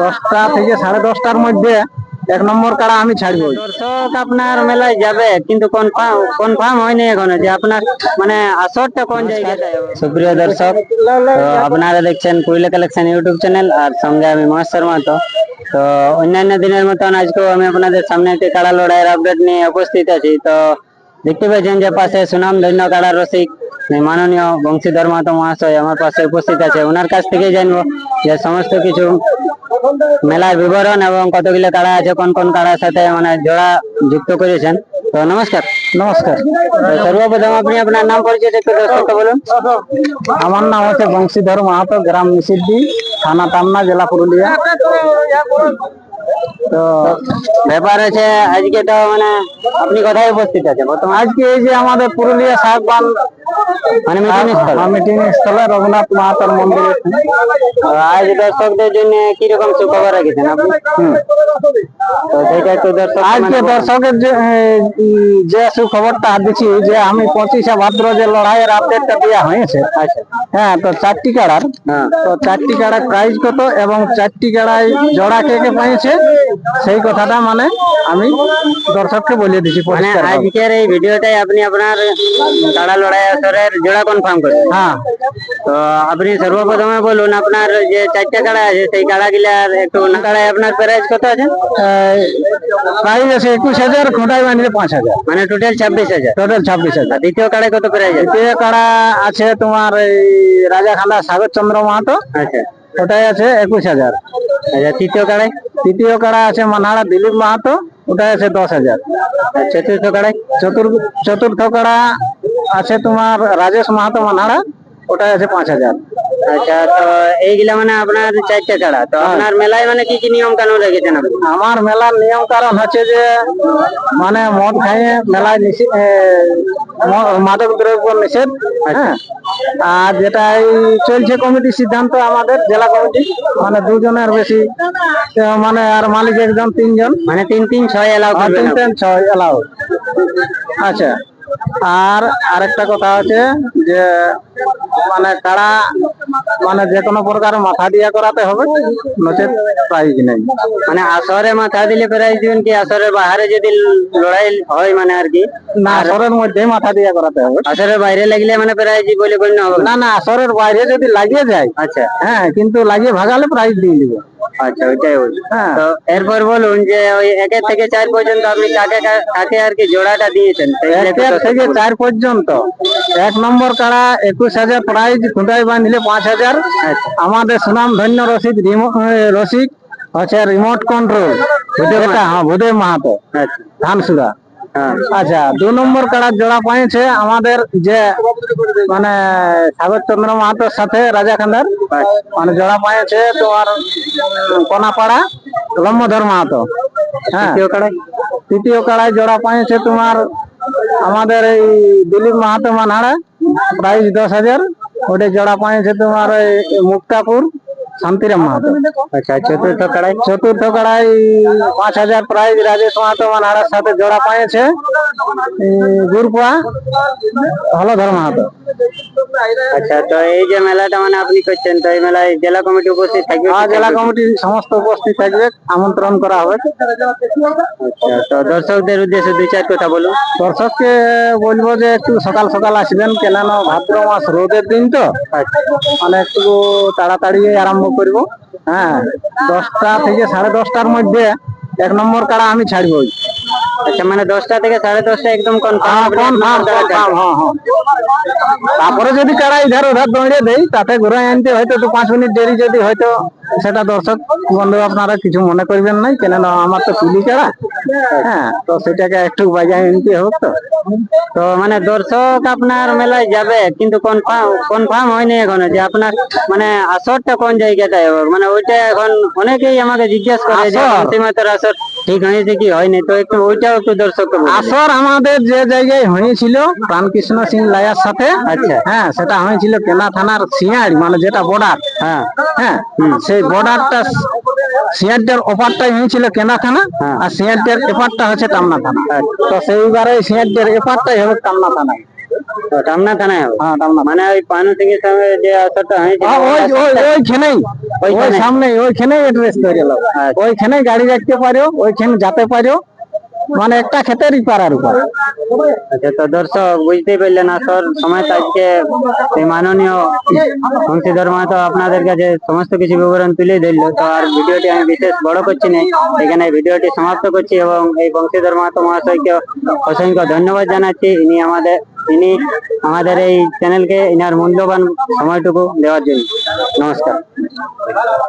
দশটা থেকে সাড়ে দশটার মধ্যে এক নম্বর কাড়া আমি ছাড়বো। দর্শক, আপনার মেলায় যাবে, কিন্তু কনফার্ম কনফার্ম হয়নি এখনও যে আপনার মানে আসরটা কোন জায়গাটায় হবে সুপ্রিয় দর্শক, তো আপনারা দেখছেন কুইলা কালেকশন ইউটিউব চ্যানেল, আর সঙ্গে আমি মহেশ শর্মা তো। তো অন্যান্য দিনের মতন আজকেও আমি আপনাদের সামনে একটি কাড়া লড়াইয়ের আপডেট নিয়ে উপস্থিত আছি। তো দেখতে পাচ্ছেন যে পাশে সুনাম ধন্য কাড়া রসিক মাননীয় বংশীধর মাতো মহাশয় আমার পাশে উপস্থিত আছে। ওনার কাছ থেকে জানব যে সমস্ত কিছু মেলার বিবরণ এবং কতগুলো কাড়া আছে কোন কোন কাড়ার সাথে মানে জোড়া যুক্ত করেছেন। তো নমস্কার। নমস্কার। সর্বপ্রথম আপনি আপনার নাম পরিচয় একটু দর্শককে বলুন। আমার নাম হচ্ছে বংশীধর মাহাতো গ্রাম নিষিদ্ধি থানা টামনা জেলা পুরুলিয়া। তো ব্যাপার আছে আজকে তো মানে আপনি কোথায় উপস্থিত আছে বর্তমানে আজকে এই যে আমাদের পুরুলিয়া সাহেবান মানে মিটিং স্থল মিটিং স্থলে রঘুনাথ মাহাতোর মন্দিরে আজ দর্শকদের জন্য কীরকম সুখবর রেখেছেন আপনি? তো সেটা একটু দর্শক আজকে দর্শকের যে সুখবরটা দিচ্ছি যে আমি পঁচিশে ভাদ্র যে লড়াইয়ের আপডেটটা দেওয়া হয়েছে আচ্ছা। হ্যাঁ তো চারটি কাড়ার। হ্যাঁ। তো চারটি কাড়ার প্রাইস কত এবং চারটি কাড়ায় জোড়া কে কে পাইছে সেই কথাটা মানে আমি দর্শককে বলে দিচ্ছি মানে আজকের এই ভিডিওটাই আপনি আপনার কাড়া লড়াই আসরের জোড়া কনফার্ম করছেন হ্যাঁ। তো আপনি সর্বপ্রথমে বলুন আপনার যে চারটা কাড়া আছে সেই কাড়া গিলার একটু কাড়ায় আপনার প্রাইস কত আছে? প্রাইস আছে একুশ হাজার খোঁটাই বানিয়ে পাঁচ হাজার। মানে টোটাল ছাব্বিশ হাজার। টোটাল ছাব্বিশ হাজার। দ্বিতীয় কাড়ায় কত প্রাইস আছে? দ্বিতীয় কাড়া আছে তোমার এই রাজাখান্দা সাগর চন্দ্র মাহাতো। আচ্ছা। ওটাই আছে একুশ হাজার। আচ্ছা তৃতীয় কাড়ায় তৃতীয় কাড়া আছে মানহাড়া দিলীপ মাহাতো ওটাই আছে দশ হাজার। চতুর্থ চতুর্থ চতুর্থ কাড়া আছে তোমার রাজেশ মাহাতো মানহাড়া ওটাই আছে পাঁচ হাজার। আচ্ছা তো এইগুলা মানে আপনার চারটা কাড়া তো আপনার মেলায় মানে কি কি নিয়ম কানুন রেখেছেন আপনি? আমার মেলার নিয়ম কারণ হচ্ছে যে মানে মদ খাইয়ে মেলায় মাদক দ্রব্য নিষেধ হ্যাঁ। আর যেটা চলছে কমিটির সিদ্ধান্ত আমাদের জেলা কমিটি মানে দুজনের বেশি মানে আর মালিক একজন তিনজন। মানে তিন তিন ছয় এলাও তিন তিন ছয় এলাও। আচ্ছা। আর আরেকটা কথা আছে যে মানে কাড়া মানে যে কোনো প্রকার মাথা দিয়া করাতে হবে নচেত প্রাইজ নেই। মানে আসরে মাথা দিলে প্রাইজ দিবেন কি? আসরের বাইরে যদি লড়াই হয় মানে আর কি না আসরের মধ্যে মাথা দিয়া করাতে হবে। আসরের বাইরে লাগলে মানে প্রাইজ বলে গণ্য হবে না? না না আসরের বাইরে যদি লাগিয়ে যায় আচ্ছা। হ্যাঁ কিন্তু লাগিয়ে ভাগালে প্রাইজ দিয়ে দিব। আচ্ছা ওইটাই হ্যাঁ তো এরপর বলুন যে ওই একের থেকে চার পর্যন্ত আপনি কাকে কাকে আর কি জোড়াটা দিয়েছেন? একের থেকে চার পর্যন্ত। এক নম্বর কাড়া একুশ হাজার প্রাইজ খুঁটাই বাঁধলে পাঁচ হাজার। আমাদের সুনাম ধন্য রসিক রসিক হচ্ছে রিমোট কন্ট্রোল হ্যাঁ ভূদেব মাহাতো আচ্ছা। ধানসুরা। হ্যাঁ আচ্ছা দু নম্বর কাড়ার জোড়া পাইছে আমাদের যে মানে সাগর চন্দ্র মাহাতোর সাথে রাজা খান্দার মানে জোড়া পাইছে তোমার কোনাপাড়া লম্বধর মাহাতো। হ্যাঁ তৃতীয় কাড়ায়। তৃতীয় কাড়ায় জোড়া পাইছে তোমার আমাদের এই দিলীপ মাহাতো মানহাড়া প্রাইস দশ হাজার। ওটা জোড়া পাইছে তোমার এই মুক্তাপুর। শান্তিরাম মাহাতো। আচ্ছা চতুর্থ কাড়াই পাঁচ হাজার প্রাইজ রাজেশ মাহাতো সাথে জোড়া পাইছে গুরপুয়া হলধর মাহাতো। আচ্ছা তো এই যে মেলাটা মানে আপনি করছেন তো এই মেলায় জেলা কমিটি উপস্থিত থাকবে? আর জেলা কমিটি সমস্ত উপস্থিত থাকবে আমন্ত্রণ করা হবে। আচ্ছা তো দর্শকদের উদ্দেশ্যে দুই চার কথা বলুন। দর্শককে বলব যে একটু সকাল সকাল আসবেন কেননা ভাদ্র মাস রোদের দিন তো। মানে একটু তাড়াতাড়ি আরম্ভ করব। হ্যাঁ দশটা থেকে সাড়ে দশটার মধ্যে এক নম্বর কাড়া আমি ছাড়বো। আচ্ছা মানে দশটা থেকে সাড়ে দশটা একদম confirm, হ্যাঁ, হ্যাঁ। তারপরে যদি কারা ইধার উধার দৌড়িয়ে দেয় তাতে ঘুরে আনতে হয়তো দু পাঁচ মিনিট দেরি যদি হয়তো সেটা দর্শক বন্ধু আপনারা কিছু মনে করবেন নাই কেননা আমার তো তুলি কাড়া হ্যাঁ তো সেটাকে একটু বাজায় আনতে হোক তো। তো মানে দর্শক আপনার মেলায় যাবে কিন্তু কনফার্ম কনফার্ম হয়নি এখনও যে আপনার মানে আসরটা কোন জায়গাটায় হবে? মানে ওইটা এখন অনেকেই আমাকে জিজ্ঞেস করে যে অন্তিমাতের আসর ঠিক হয়েছে কি হয়নি? তো একটু ওইটাও একটু দর্শককে বলুন। আসর আমাদের যে জায়গায় হয়েছিল প্রাণকৃষ্ণ সিং লায়ার সাথে আচ্ছা। হ্যাঁ সেটা হয়েছিল কেনা থানার সিয়াড় মানে যেটা বর্ডার হ্যাঁ। হ্যাঁ সেই বর্ডারটা সিয়ারটার ওপারটাই হয়েছিল কেনা থানা আর সিয়ারটার এপারটা হচ্ছে টামনা থানা। তো সেইবারে সিয়ারটার এপারটাই হবে টামনা থানা। টামনা থানায় হবে? হ্যাঁ টামনা মানে ওই পানু সিং এর সঙ্গে যে আসরটা হয়েছে হ্যাঁ, ওই ওই ওইখানেই। ওই ওইখানে? সামনে ওইখানেই এড্রেস তৈরি হলো। আচ্ছা। ওইখানে গাড়ি রাখতে পারো ওইখানে যেতে পারো। মানে একটা ক্ষেতেরই পাড়ার উপর। আচ্ছা তো দর্শক, বুঝতেই পারলেন আসর সময় আজকে মাননীয় বংশীধর মাহাতো আপনাদের কাছে সমস্ত কিছু বিবরণ তুলে ধরলো। তো আর ভিডিওটি আমি বিশেষ বড় করছি না, এখানে ভিডিওটি সমাপ্ত করছি এবং এই বংশীধর মাহাতো মহাশয়কে অসংখ্য ধন্যবাদ জানাচ্ছি। ইনি আমাদের ইনি আমাদের এই চ্যানেলকে ইনার মূল্যবান সময়টুকু দেওয়ার জন্য। নমস্কার।